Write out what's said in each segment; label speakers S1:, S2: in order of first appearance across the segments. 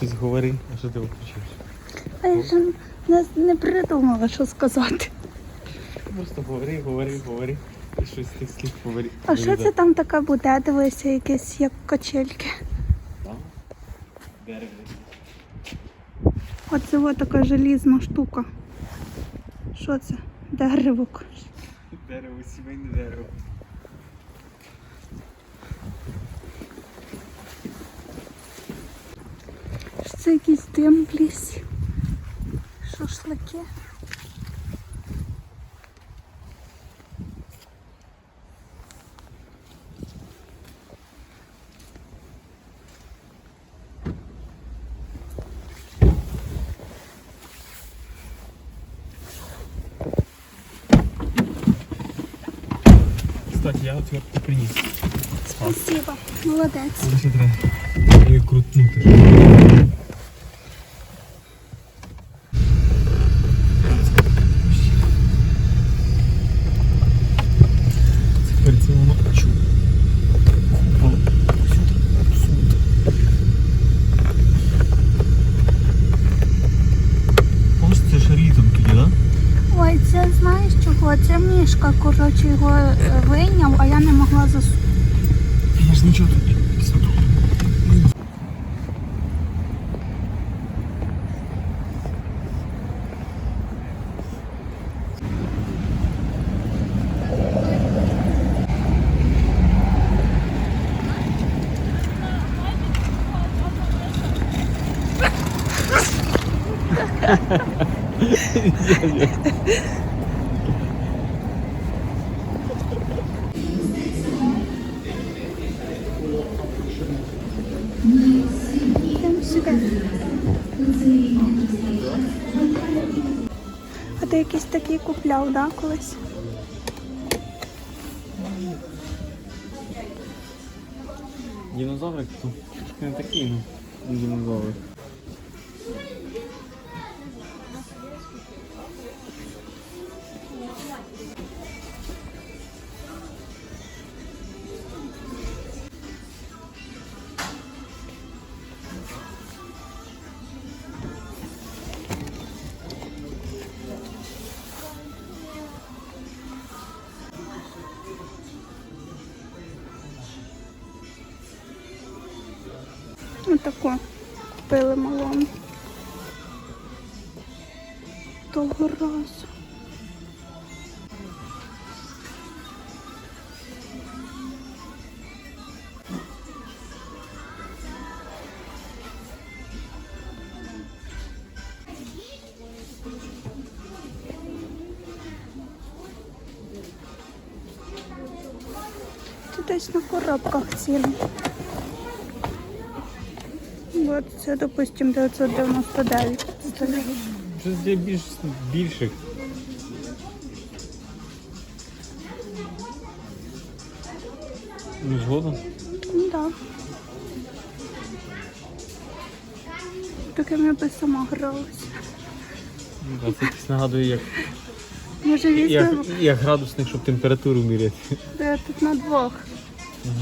S1: щось говори, а що ти виключиш?
S2: А я ж не, не придумала, що сказати.
S1: Просто говори, говори, говори. І щось з тих слів говори.
S2: А що це там таке буде? Дивися, якесь як качельки.
S1: Там? Дерево.
S2: Оце от така желізна штука. Що це? Дерево.
S1: Дерево, сімейне дерево.
S2: Це якийсь дим в лісі. Шашлики.
S1: Кстати, я отвертку приніс.
S2: Спасибо. Молодець.
S1: Але
S2: Мішка, коротше, його е, вийняв, а я не могла засунути.
S1: Я ж нічого тут не саду.
S2: Йдемо А такі купляв, да, колись?
S1: Динозаврик тут не такий, ну, динозаврик.
S2: Отако купили малому. Того разу. Десь на коробках цілі. Вот це, допустим, 999 стоїть.
S1: Щось для більш більших. Ну, згодом.
S2: Ну да. Таким я би сама гралася.
S1: А це якось нагадує, як,
S2: Може візьмемо
S1: як градусник, щоб температуру міряти.
S2: Я тут на двох.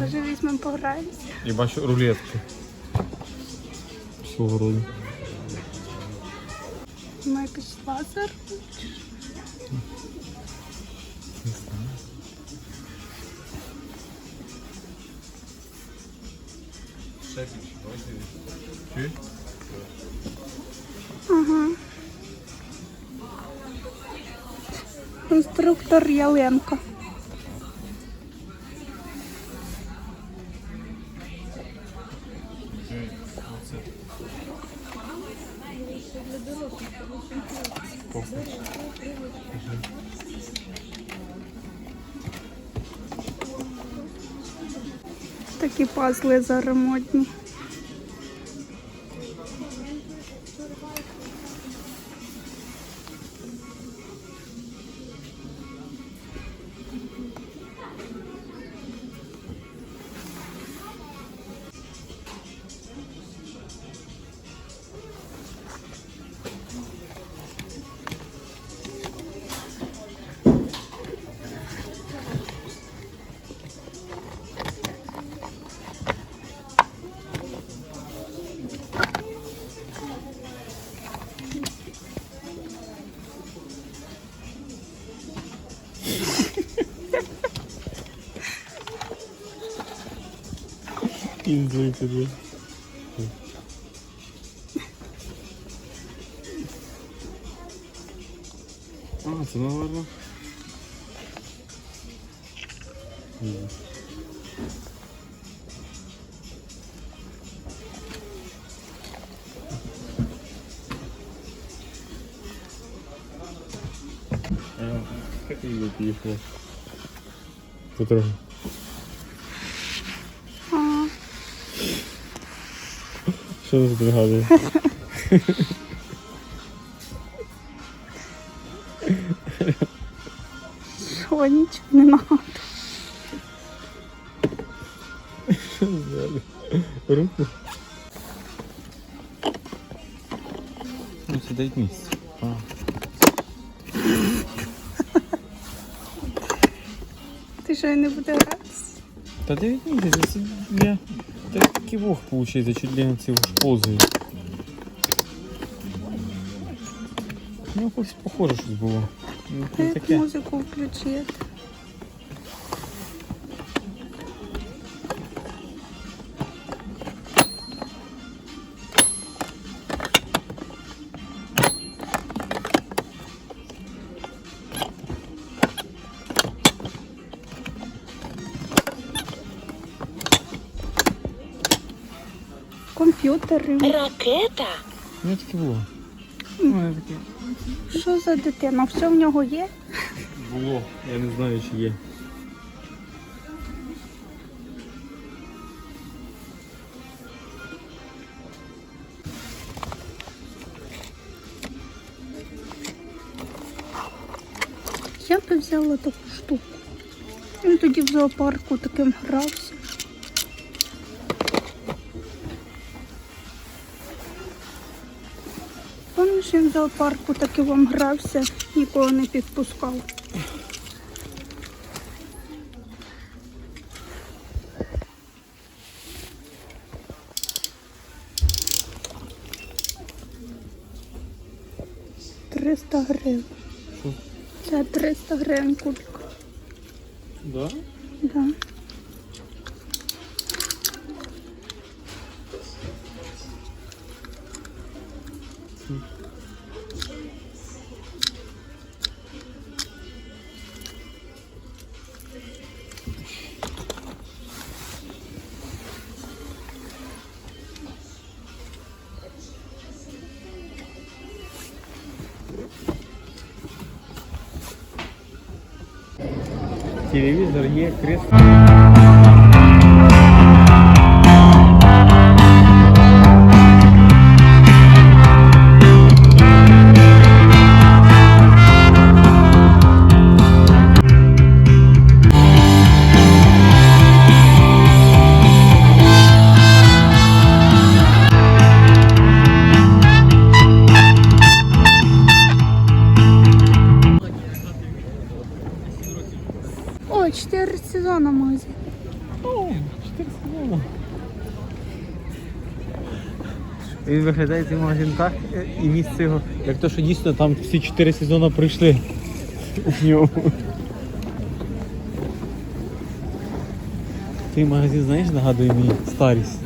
S2: Може візьмемо пограємося.
S1: Я бачу рулетки. Свого роду.
S2: Ми якийсь лазер.
S1: Не знаю.
S2: Яленко. Такі пазли зараз модні.
S1: Кінзуй туди. А, це наверно. Ні. А, Как ее переехала? Потрогай.
S2: А,
S1: Що ти пригадуєш?
S2: що, нічого не надо.
S1: Руку. Ну, це дають місце. А.
S2: Ти що, не буде гратися?
S1: Та 9 місяців, я такий вог получается, чуть ли не ці ползає. Ну, якось похоже щось було. Ну,
S2: Як
S1: таке.
S2: музику включити. Комп'ютери.
S3: Ракета.
S1: Ну, таке було. Ну, я таке
S2: Що за дитина? Все в нього є?
S1: було. Я не знаю, чи є.
S2: Я би взяла таку штуку. Він тоді в зоопарку таким грався. Він в зоопарку таки вам грався, нікого не підпускав. Триста гривень. Це 300 гривень кубик.
S1: Да?
S2: Да.
S1: Телевізор є, кресло. Виглядає цей магазин так е, і місце його, як то, що дійсно там всі чотири сезони пройшли в ньому. Цей магазин, знаєш, нагадує мені старість.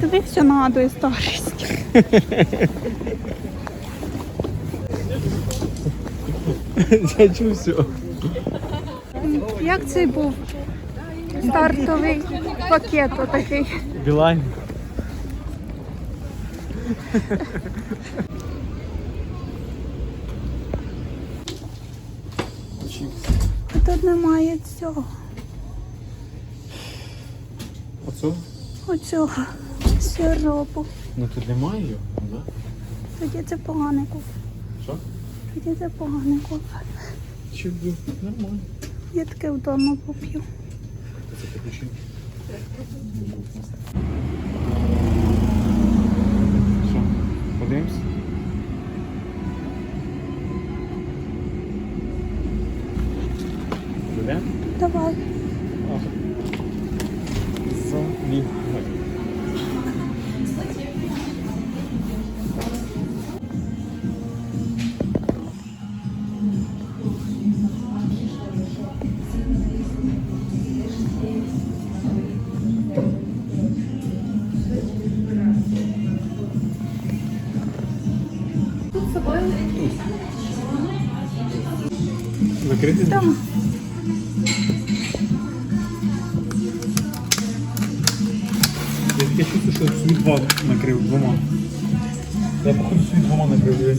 S2: Тобі все нагадує старість.
S1: Я чув все.
S2: Як цей був стартовий пакет отакий?
S1: Білайн.
S2: А тут немає цього.
S1: Оцю?
S2: Оцього сиропу.
S1: Ну тут немає його, да?
S2: Тоді це поганий куп.
S1: Що?
S2: Тоді це поганий куп.
S1: Чи? Нормально.
S2: Я таке вдома поп'ю.
S1: Це капучино. Що, подивимось?
S2: Давай.
S1: Закрити?
S2: Так.
S1: Я таке чувствую, що свій два накрив двома. Я походу свій двома накрив.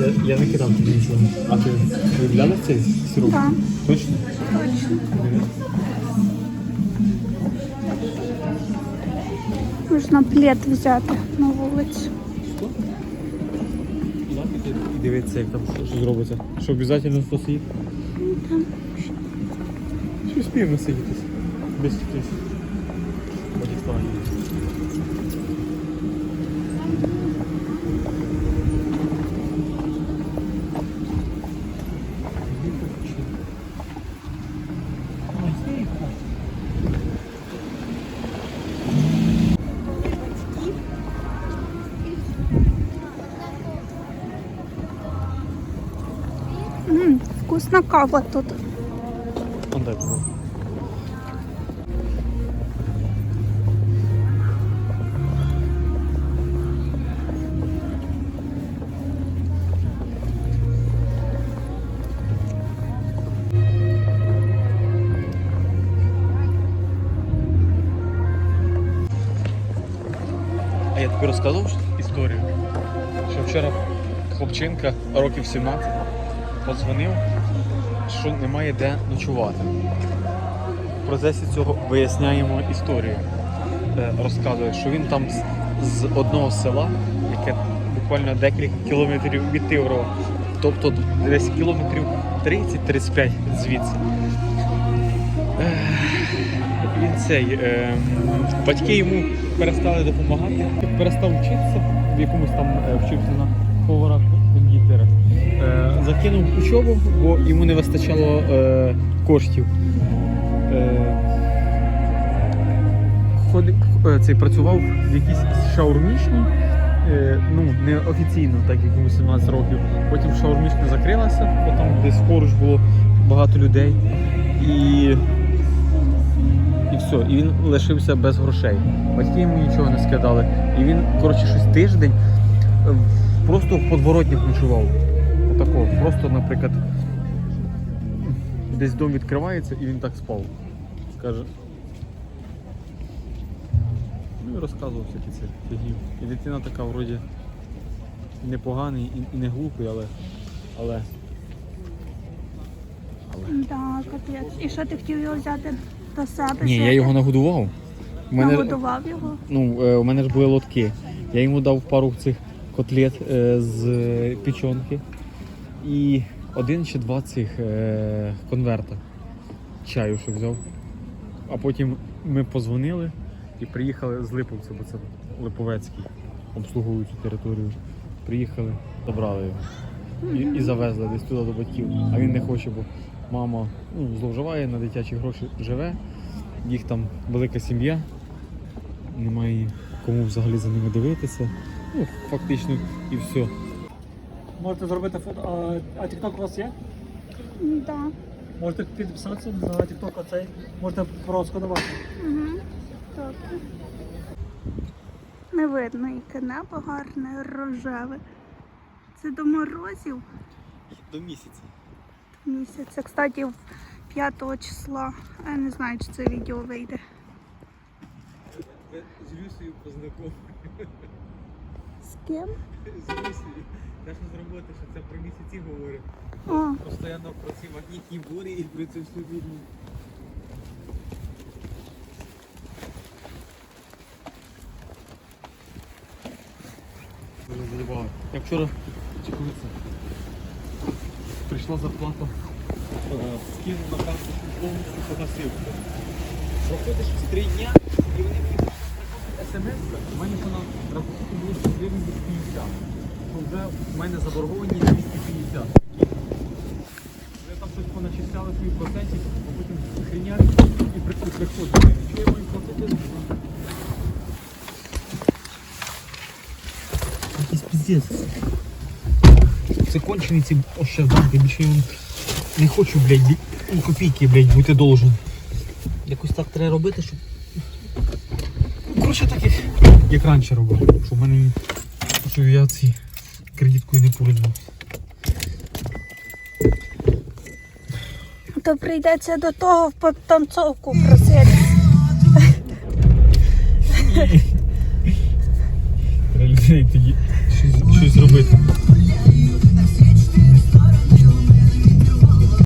S1: Я, я не кидав тобі нічого. А ти виявляла с рук
S2: Так.
S1: Точно?
S2: Можна плед взяти на вулицю.
S1: І дивитися, як там що, що зробиться. Що обов'язково хто сидить? Чи співно сидітись? Без якихось
S2: вкусна кава тут.
S1: А я тобі розказував історію, що вчора хлопчинка років 17 подзвонив, що немає де ночувати. В процесі цього виясняємо історію. Е, Розказує, що він там з, з одного села, яке буквально декілька кілометрів від Тиврова, тобто десь кілометрів 30-35 звідси. Він цей, е, батьки йому перестали допомагати, перестав вчитися, в якомусь там е, вчився на повара кондитера. Е, закинув учобу, бо йому не вистачало е, коштів. Е, ходив, е, цей, працював в якійсь шаурмічній, е, ну, не офіційно, так як йому 17 років. Потім шаурмічна закрилася, бо там десь поруч було багато людей. І, і все. І він лишився без грошей. Батьки йому нічого не скидали. І він, коротше, щось тиждень просто в подворотнях ночував. Отако. Просто, наприклад, десь дом відкривається і він так спав. Каже. Ну і розказував всякі ці фігні. І дитина така вроді непоганий і, і не глупий, але. але.
S2: Да, капець. І що ти хотів його взяти до себе?
S1: Ні, я його нагодував. У мене,
S2: Нагодував його?
S1: ну, е, у мене ж були лотки. Я йому дав пару цих котлет е, з е, печонки і один чи два цих е, конверта чаю, що взяв. А потім ми позвонили і приїхали з Липовця, бо це Липовецький, обслуговує цю територію. Приїхали, забрали його і, і завезли десь туди до батьків. А він не хоче, бо мама ну, зловживає на дитячі гроші, живе, їх там велика сім'я, немає кому взагалі за ними дивитися. Ну, фактично, і все.
S3: Можете зробити фото. А, а TikTok у вас є?
S2: Да.
S3: Можете підписатися на TikTok оцей, можете просканувати.
S2: Угу. Добре. Не видно, яке небо гарне, рожеве. Це до морозів
S1: До місяця.
S2: До місяця. Кстати, 5 числа. Я не знаю, чи це відео вийде.
S1: З Люсею познайомив.
S2: З ким?
S1: З Люсею. Те, що зробити, що це про місяці говорить.
S2: О,
S1: Постоянно про ці магнітні бурі і про цю всю війну. Дуже задібало. Я вчора чи коли це? Прийшла зарплата, е, скинув на карту повністю погасив. Проходиш в три дня і вони мені смс, у мене вона рахунку було 100 гривень від 50. То вже в мене заборгованість 250. Вже там щось поначисляли свої процентів, а потім хрінять і при- і. Що я маю платити? Якийсь піздець. Це кончений ці ощадбанки, більше я вам не хочу, блядь, копійки, блядь, бути должен. Якось так треба робити, щоб Коротше, так як, раніше робив, що в мене що я ці кредиткою не пользувався.
S2: То прийдеться до того в потанцовку просити.
S1: Треба людей тоді щось, щось робити.